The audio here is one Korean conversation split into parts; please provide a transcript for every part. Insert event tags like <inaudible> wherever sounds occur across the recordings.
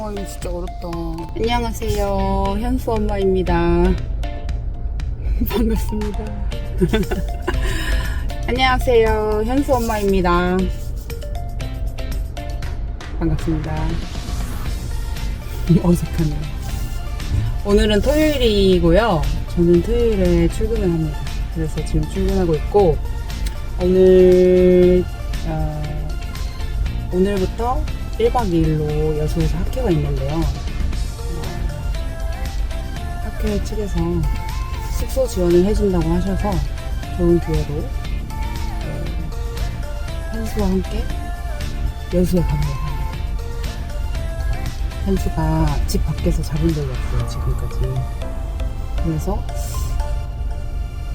와 이거 진짜 어렵다. 안녕하세요. 현수 엄마입니다. <laughs> 반갑습니다. <laughs> 안녕하세요. 현수 엄마입니다. 반갑습니다. 어색하네요. 오늘은 토요일이고요. 저는 토요일에 출근을 합니다. 그래서 지금 출근하고 있고 오늘 어, 오늘부터 1박 2일로 여수에서 학교가 있는데요. 어, 학교 측에서 숙소 지원을 해준다고 하셔서 좋은 기회로 어, 현수와 함께 여수에 가보려고 합니다. 현수가 집 밖에서 잡은 적이 없어요, 지금까지. 그래서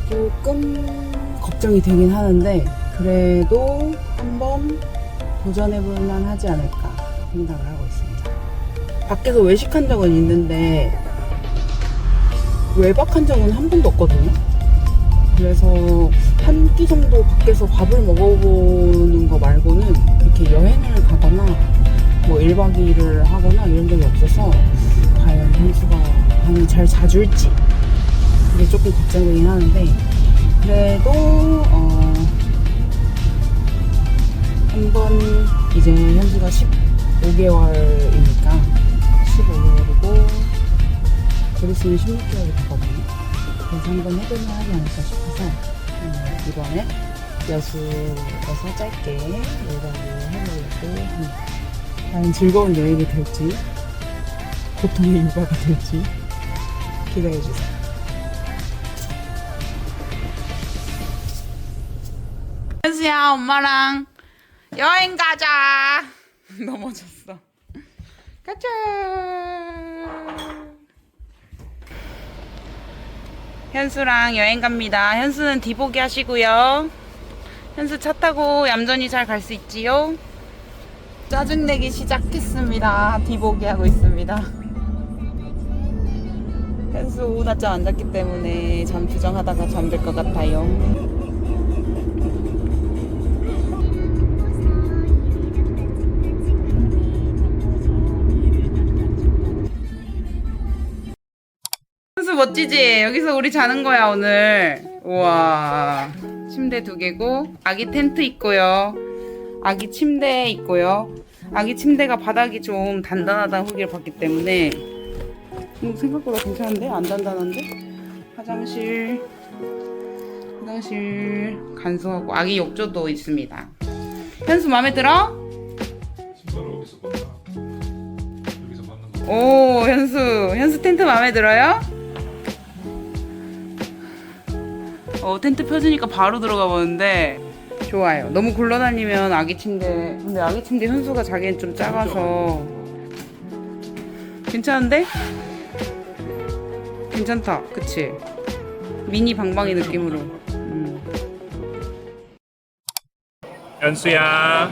조금 걱정이 되긴 하는데, 그래도 한번 도전해볼 만 하지 않을까 생각을 하고 있습니다. 밖에서 외식한 적은 있는데, 외박한 적은 한 번도 없거든요. 그래서 한 끼 정도 밖에서 밥을 먹어보는 거 말고는 이렇게 여행을 가거나 뭐 1박 2일을 하거나 이런 적이 없어서 과연 현수가 하면 잘 자줄지 그게 조금 걱정되긴 하는데 그래도 어 한번 이제 현수가 15개월이니까 15개월이고 곧 있으면 16개월이 되거든요 그래서 한번 해보면 하지 않을까 싶어서 어, 이번에 여수에서 짧게 1박 2일 해보려고 합니다 과연 즐거운 여행이 될지 고통의 일과가 될지 기대해주세요. 현수야 엄마랑 여행 가자. <laughs> 넘어졌어. 가자. 현수랑 여행 갑니다. 현수는 뒤보기 하시고요. 현수 차 타고 얌전히 잘 갈 수 있지요? 짜증내기 시작했습니다. 뒤보기 하고 있습니다. 현수 낮잠 안 잤기 때문에 잠 부정하다가 잠들 것 같아요. 멋지지? 여기서 우리 자는 거야 오늘. 우와. 침대 두 개고 아기 텐트 있고요. 아기 침대 있고요. 아기 침대가 바닥이 좀 단단하다는 후기를 봤기 때문에 음, 생각보다 괜찮은데? 안 단단한데? 화장실 화장실 간소하고 아기 욕조도 있습니다. 현수 마음에 들어? 신발을 어디서 봤나? 여기서 받는 거. 오 현수 현수 텐트 마음에 들어요? 어 텐트 펴주니까 바로 들어가 보는데 좋아요. 너무 굴러다니면 아기 침대 근데 아기 침대 현수가 자기는 좀 작아서 괜찮은데? 괜찮다, 그치? 미니 방방이 느낌으로. 음. 연수야.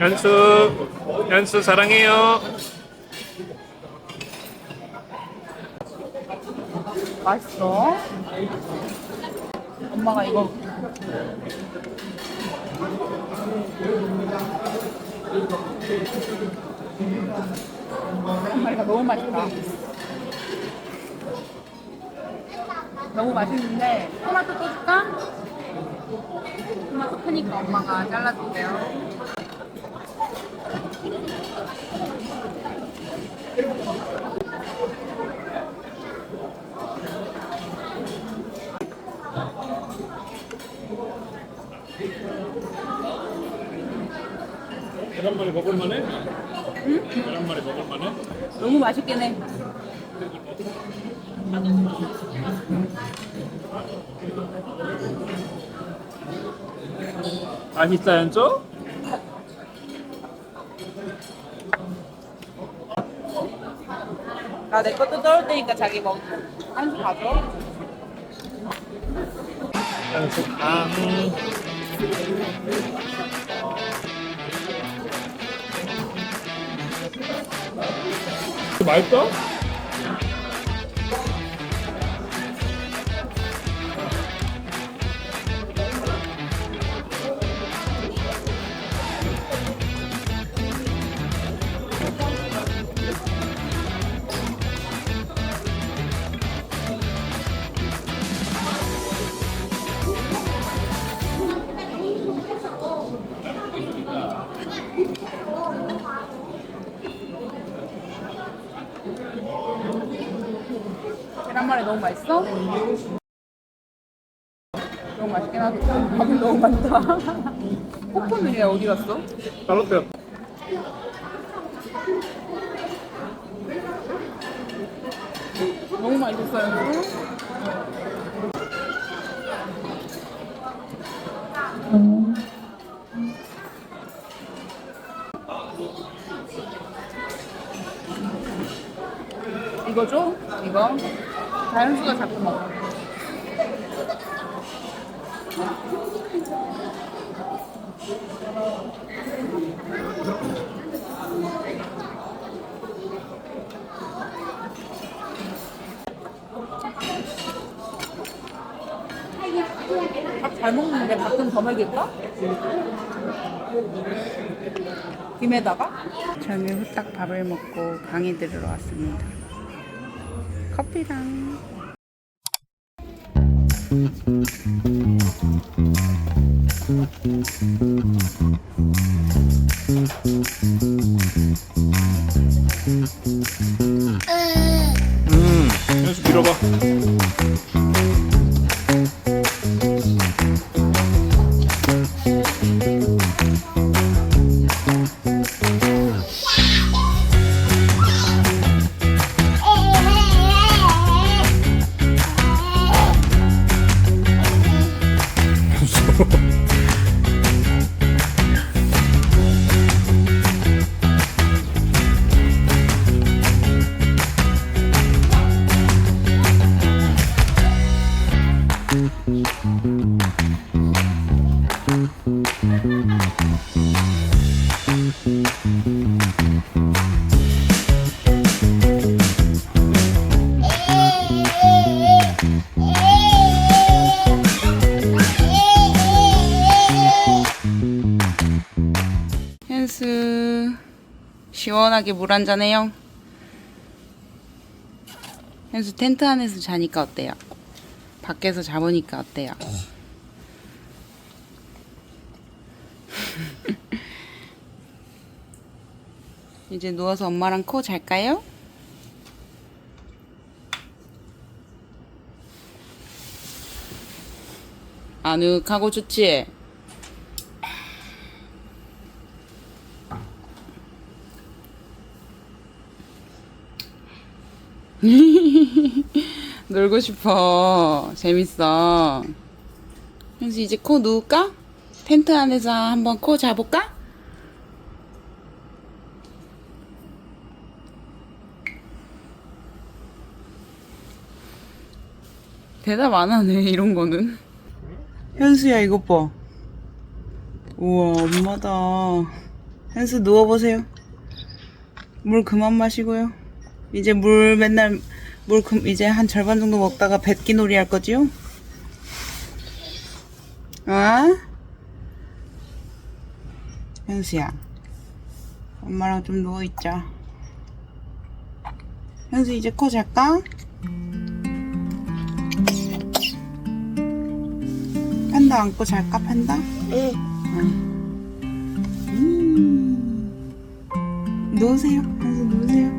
연수. 연수 사랑해요. 맛있어. 엄마가 이거 이거 너무 맛있다. 너무 맛있는데 토마토 또 줄까? 토마토 크니까 엄마가 잘라줄게요. 계란 말이 먹을만해? 응? 계란 말이 먹을만해? 너무 맛있긴 해. 맛있어 연수? 나내 것도 떨을 테니까 자기 먹고 한수 가져. 연수 아. 맛있어? 계란말이 너무 맛있어? 너무 맛있긴 하다. 밥이 너무 많다. <laughs> 얘 어디 갔어? 잘랐대요. 너무 맛있었어요. 이거 줘? 이거? 자연수가 자꾸 먹어. 밥잘 먹는데 가끔 더 먹일까? 김에다가? 저는 후딱 밥을 먹고 강의 들으러 왔습니다. 커피랑. 음, 현수 밀어봐. 현수 시원하게 물 한잔 해요. 현수 텐트 안에서 자니까 어때요? 밖에서 자보니까 어때요? 이제 누워서 엄마랑 코 잘까요? 아늑하고 좋지? <laughs> 놀고 싶어. 재밌어. 현수 이제 코 누울까? 텐트 안에서 한번 코 자볼까? 대답 안 하네, 이런 거는. 현수야, 이것 봐. 우와, 엄마다. 현수 누워보세요. 물 그만 마시고요. 이제 물 맨날 물 금, 이제 한 절반 정도 먹다가 뱉기 놀이 할 거지요? 아? 현수야 엄마랑 좀 누워있자 현수 이제 코 잘까? 팬다 안고 잘까 팬다? 응 음. 누우세요 현수 누우세요